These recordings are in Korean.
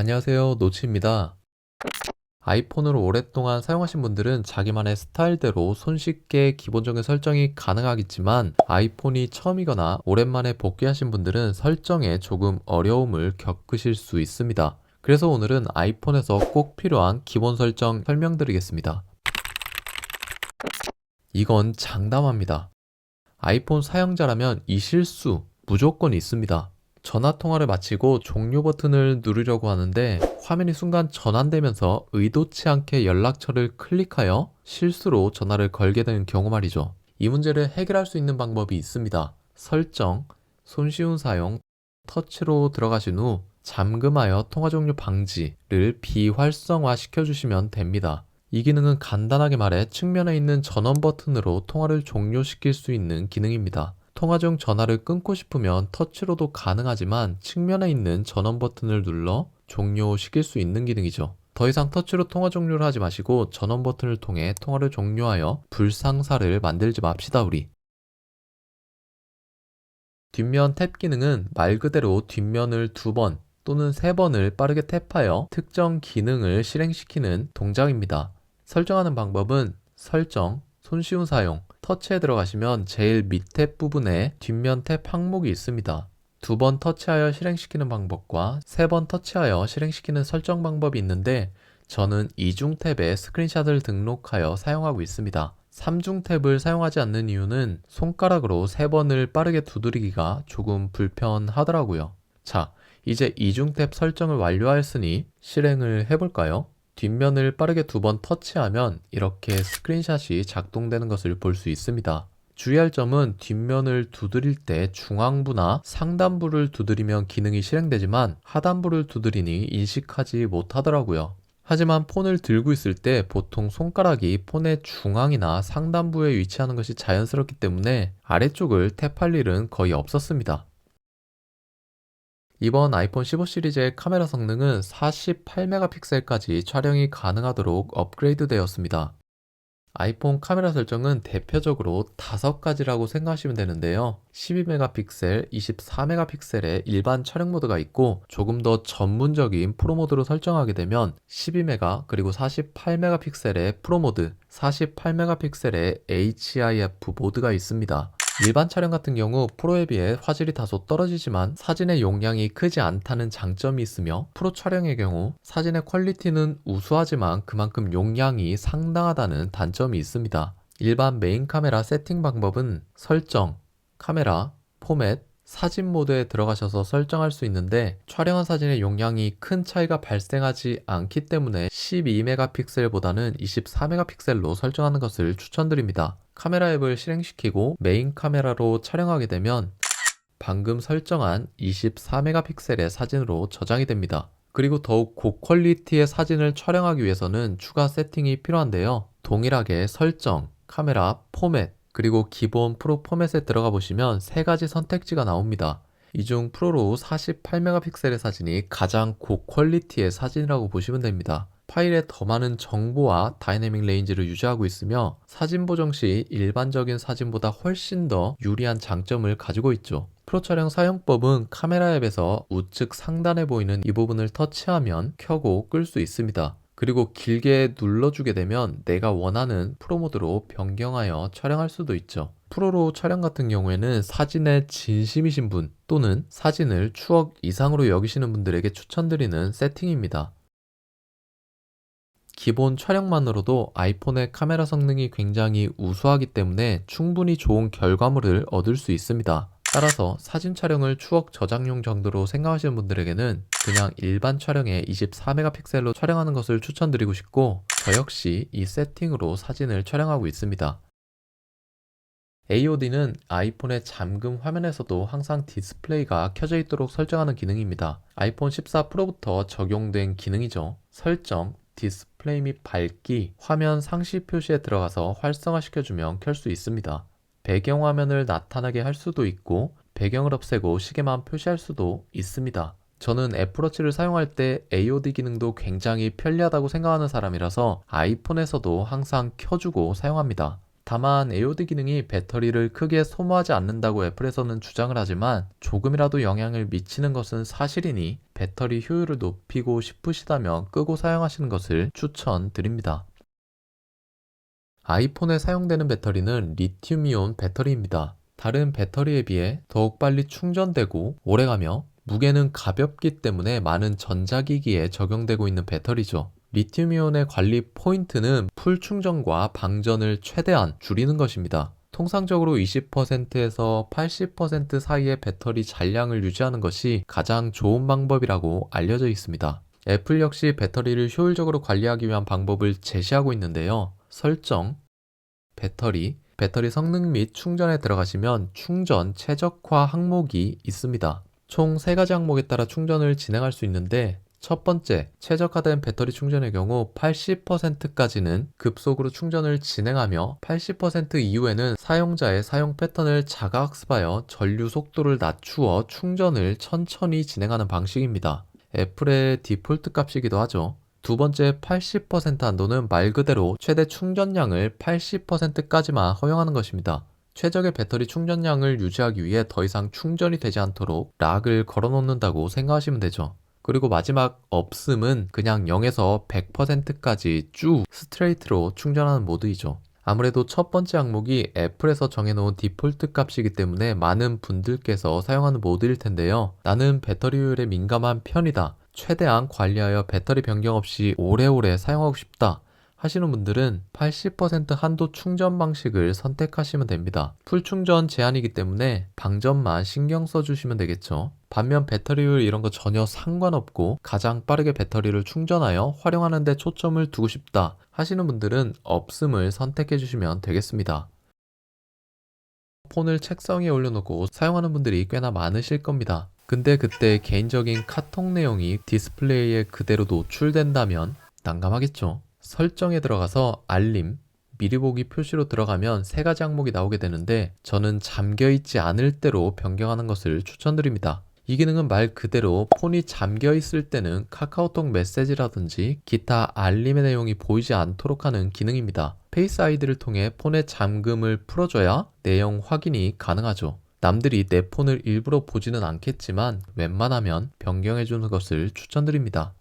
안녕하세요. 노치입니다. 아이폰을 오랫동안 사용하신 분들은 자기만의 스타일대로 손쉽게 기본적인 설정이 가능하겠지만 아이폰이 처음이거나 오랜만에 복귀하신 분들은 설정에 조금 어려움을 겪으실 수 있습니다. 그래서 오늘은 아이폰에서 꼭 필요한 기본 설정 설명드리겠습니다. 이건 장담합니다. 아이폰 사용자라면 이 실수 무조건 있습니다. 전화 통화를 마치고 종료 버튼을 누르려고 하는데 화면이 순간 전환되면서 의도치 않게 연락처를 클릭하여 실수로 전화를 걸게 되는 경우 말이죠. 이 문제를 해결할 수 있는 방법이 있습니다. 설정, 손쉬운 사용, 터치로 들어가신 후 잠금하여 통화 종료 방지를 비활성화 시켜주시면 됩니다. 이 기능은 간단하게 말해 측면에 있는 전원 버튼으로 통화를 종료시킬 수 있는 기능입니다. 통화 중 전화를 끊고 싶으면 터치로도 가능하지만 측면에 있는 전원 버튼을 눌러 종료시킬 수 있는 기능이죠. 더 이상 터치로 통화 종료를 하지 마시고 전원 버튼을 통해 통화를 종료하여 불상사를 만들지 맙시다 우리. 뒷면 탭 기능은 말 그대로 뒷면을 두 번 또는 세 번을 빠르게 탭하여 특정 기능을 실행시키는 동작입니다. 설정하는 방법은 설정, 손쉬운 사용, 터치에 들어가시면 제일 밑에 부분에 뒷면 탭 항목이 있습니다. 두 번 터치하여 실행시키는 방법과 세 번 터치하여 실행시키는 설정 방법이 있는데 저는 이중 탭에 스크린샷을 등록하여 사용하고 있습니다. 3중 탭을 사용하지 않는 이유는 손가락으로 세 번을 빠르게 두드리기가 조금 불편하더라고요. 자, 이제 이중 탭 설정을 완료하였으니 실행을 해볼까요? 뒷면을 빠르게 두 번 터치하면 이렇게 스크린샷이 작동되는 것을 볼 수 있습니다. 주의할 점은 뒷면을 두드릴 때 중앙부나 상단부를 두드리면 기능이 실행되지만 하단부를 두드리니 인식하지 못하더라고요. 하지만 폰을 들고 있을 때 보통 손가락이 폰의 중앙이나 상단부에 위치하는 것이 자연스럽기 때문에 아래쪽을 탭할 일은 거의 없었습니다. 이번 아이폰 15 시리즈의 카메라 성능은 48메가픽셀까지 촬영이 가능하도록 업그레이드 되었습니다. 아이폰 카메라 설정은 대표적으로 다섯 가지라고 생각하시면 되는데요. 12메가픽셀, 24메가픽셀의 일반 촬영 모드가 있고 조금 더 전문적인 프로 모드로 설정하게 되면 12메가 그리고 48메가픽셀의 프로 모드, 48메가픽셀의 HIF 모드가 있습니다. 일반 촬영 같은 경우 프로에 비해 화질이 다소 떨어지지만 사진의 용량이 크지 않다는 장점이 있으며 프로 촬영의 경우 사진의 퀄리티는 우수하지만 그만큼 용량이 상당하다는 단점이 있습니다. 일반 메인 카메라 세팅 방법은 설정, 카메라, 포맷, 사진 모드에 들어가셔서 설정할 수 있는데 촬영한 사진의 용량이 큰 차이가 발생하지 않기 때문에 12메가픽셀보다는 24메가픽셀로 설정하는 것을 추천드립니다. 카메라 앱을 실행시키고 메인 카메라로 촬영하게 되면 방금 설정한 24메가픽셀의 사진으로 저장이 됩니다. 그리고 더욱 고퀄리티의 사진을 촬영하기 위해서는 추가 세팅이 필요한데요. 동일하게 설정, 카메라, 포맷, 그리고 기본 프로 포맷에 들어가 보시면 세 가지 선택지가 나옵니다. 이 중 프로로 48메가픽셀의 사진이 가장 고퀄리티의 사진이라고 보시면 됩니다. 파일에 더 많은 정보와 다이내믹 레인지를 유지하고 있으며 사진 보정 시 일반적인 사진보다 훨씬 더 유리한 장점을 가지고 있죠. 프로 촬영 사용법은 카메라 앱에서 우측 상단에 보이는 이 부분을 터치하면 켜고 끌 수 있습니다. 그리고 길게 눌러주게 되면 내가 원하는 프로 모드로 변경하여 촬영할 수도 있죠. 프로로 촬영 같은 경우에는 사진에 진심이신 분 또는 사진을 추억 이상으로 여기시는 분들에게 추천드리는 세팅입니다. 기본 촬영만으로도 아이폰의 카메라 성능이 굉장히 우수하기 때문에 충분히 좋은 결과물을 얻을 수 있습니다. 따라서 사진 촬영을 추억 저장용 정도로 생각하시는 분들에게는 그냥 일반 촬영에 24메가픽셀로 촬영하는 것을 추천드리고 싶고 저 역시 이 세팅으로 사진을 촬영하고 있습니다. AOD는 아이폰의 잠금 화면에서도 항상 디스플레이가 켜져 있도록 설정하는 기능입니다. 아이폰 14 프로부터 적용된 기능이죠. 설정, 디스플레이 및 밝기, 화면 상시 표시에 들어가서 활성화시켜주면 켤 수 있습니다. 배경화면을 나타나게 할 수도 있고 배경을 없애고 시계만 표시할 수도 있습니다. 저는 애플워치를 사용할 때 AOD 기능도 굉장히 편리하다고 생각하는 사람이라서 아이폰에서도 항상 켜주고 사용합니다. 다만 AOD 기능이 배터리를 크게 소모하지 않는다고 애플에서는 주장을 하지만 조금이라도 영향을 미치는 것은 사실이니 배터리 효율을 높이고 싶으시다면 끄고 사용하시는 것을 추천드립니다. 아이폰에 사용되는 배터리는 리튬이온 배터리입니다. 다른 배터리에 비해 더욱 빨리 충전되고 오래가며 무게는 가볍기 때문에 많은 전자기기에 적용되고 있는 배터리죠. 리튬이온의 관리 포인트는 풀 충전과 방전을 최대한 줄이는 것입니다. 통상적으로 20%에서 80% 사이의 배터리 잔량을 유지하는 것이 가장 좋은 방법이라고 알려져 있습니다. 애플 역시 배터리를 효율적으로 관리하기 위한 방법을 제시하고 있는데요. 설정, 배터리, 배터리 성능 및 충전에 들어가시면 충전 최적화 항목이 있습니다. 총 3가지 항목에 따라 충전을 진행할 수 있는데 첫 번째, 최적화된 배터리 충전의 경우 80%까지는 급속으로 충전을 진행하며 80% 이후에는 사용자의 사용 패턴을 자가학습하여 전류 속도를 낮추어 충전을 천천히 진행하는 방식입니다. 애플의 디폴트 값이기도 하죠. 두 번째 80% 한도는 말 그대로 최대 충전량을 80%까지만 허용하는 것입니다. 최적의 배터리 충전량을 유지하기 위해 더 이상 충전이 되지 않도록 락을 걸어 놓는다고 생각하시면 되죠. 그리고 마지막 없음은 그냥 0에서 100%까지 쭉 스트레이트로 충전하는 모드이죠. 아무래도 첫 번째 항목이 애플에서 정해놓은 디폴트 값이기 때문에 많은 분들께서 사용하는 모드일 텐데요. 나는 배터리 효율에 민감한 편이다. 최대한 관리하여 배터리 변경 없이 오래오래 사용하고 싶다. 하시는 분들은 80% 한도 충전 방식을 선택하시면 됩니다. 풀 충전 제한이기 때문에 방전만 신경 써주시면 되겠죠. 반면 배터리율 이런 거 전혀 상관없고 가장 빠르게 배터리를 충전하여 활용하는 데 초점을 두고 싶다 하시는 분들은 없음을 선택해 주시면 되겠습니다. 폰을 책상 위에 올려놓고 사용하는 분들이 꽤나 많으실 겁니다. 근데 그때 개인적인 카톡 내용이 디스플레이에 그대로 노출된다면 난감하겠죠. 설정에 들어가서 알림, 미리 보기 표시로 들어가면 세 가지 항목이 나오게 되는데 저는 잠겨 있지 않을 때로 변경하는 것을 추천드립니다. 이 기능은 말 그대로 폰이 잠겨 있을 때는 카카오톡 메시지라든지 기타 알림의 내용이 보이지 않도록 하는 기능입니다. 페이스 아이디를 통해 폰의 잠금을 풀어줘야 내용 확인이 가능하죠. 남들이 내 폰을 일부러 보지는 않겠지만 웬만하면 변경해주는 것을 추천드립니다.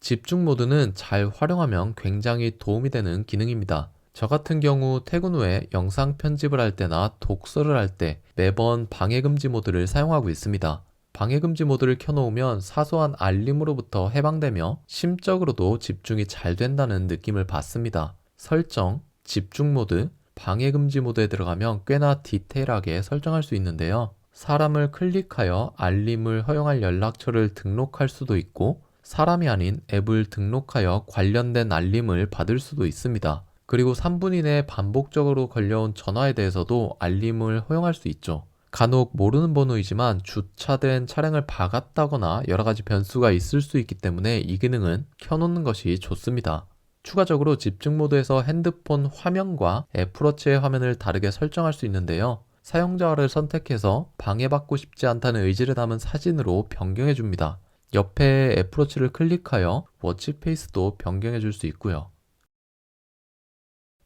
집중 모드는 잘 활용하면 굉장히 도움이 되는 기능입니다. 저 같은 경우 퇴근 후에 영상 편집을 할 때나 독서를 할 때 매번 방해금지 모드를 사용하고 있습니다. 방해금지 모드를 켜놓으면 사소한 알림으로부터 해방되며 심적으로도 집중이 잘 된다는 느낌을 받습니다. 설정, 집중 모드, 방해금지 모드에 들어가면 꽤나 디테일하게 설정할 수 있는데요. 사람을 클릭하여 알림을 허용할 연락처를 등록할 수도 있고 사람이 아닌 앱을 등록하여 관련된 알림을 받을 수도 있습니다. 그리고 3분 이내 반복적으로 걸려온 전화에 대해서도 알림을 허용할 수 있죠. 간혹 모르는 번호이지만 주차된 차량을 박았다거나 여러 가지 변수가 있을 수 있기 때문에 이 기능은 켜놓는 것이 좋습니다. 추가적으로 집중 모드에서 핸드폰 화면과 애플워치의 화면을 다르게 설정할 수 있는데요. 사용자를 선택해서 방해받고 싶지 않다는 의지를 담은 사진으로 변경해 줍니다. 옆에 애플워치를 클릭하여 워치 페이스도 변경해 줄 수 있고요.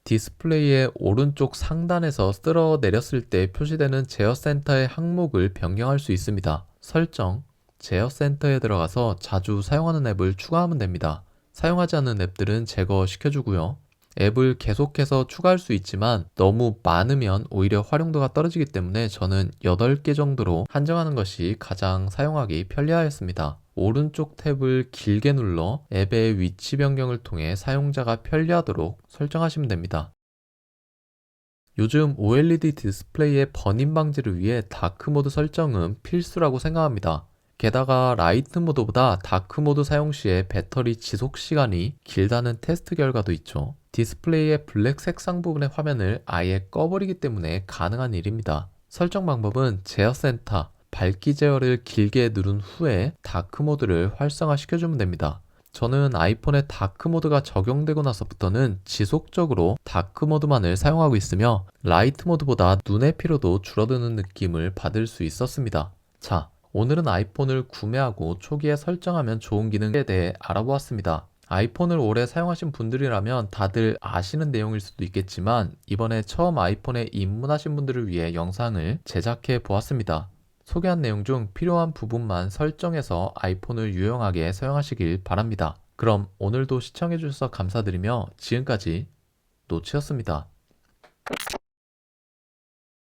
디스플레이의 오른쪽 상단에서 쓸어 내렸을 때 표시되는 제어 센터의 항목을 변경할 수 있습니다. 설정, 제어 센터에 들어가서 자주 사용하는 앱을 추가하면 됩니다. 사용하지 않는 앱들은 제거시켜주고요. 앱을 계속해서 추가할 수 있지만 너무 많으면 오히려 활용도가 떨어지기 때문에 저는 8개 정도로 한정하는 것이 가장 사용하기 편리하였습니다. 오른쪽 탭을 길게 눌러 앱의 위치 변경을 통해 사용자가 편리하도록 설정하시면 됩니다. 요즘 OLED 디스플레이의 번임 방지를 위해 다크 모드 설정은 필수라고 생각합니다. 게다가 라이트 모드보다 다크 모드 사용 시에 배터리 지속 시간이 길다는 테스트 결과도 있죠. 디스플레이의 블랙 색상 부분의 화면을 아예 꺼버리기 때문에 가능한 일입니다. 설정 방법은 제어 센터, 밝기 제어를 길게 누른 후에 다크 모드를 활성화 시켜주면 됩니다. 저는 아이폰에 다크 모드가 적용되고 나서부터는 지속적으로 다크 모드만을 사용하고 있으며 라이트 모드보다 눈의 피로도 줄어드는 느낌을 받을 수 있었습니다. 자, 오늘은 아이폰을 구매하고 초기에 설정하면 좋은 기능에 대해 알아보았습니다. 아이폰을 오래 사용하신 분들이라면 다들 아시는 내용일 수도 있겠지만 이번에 처음 아이폰에 입문하신 분들을 위해 영상을 제작해 보았습니다. 소개한 내용 중 필요한 부분만 설정해서 아이폰을 유용하게 사용하시길 바랍니다. 그럼 오늘도 시청해 주셔서 감사드리며 지금까지 노치였습니다.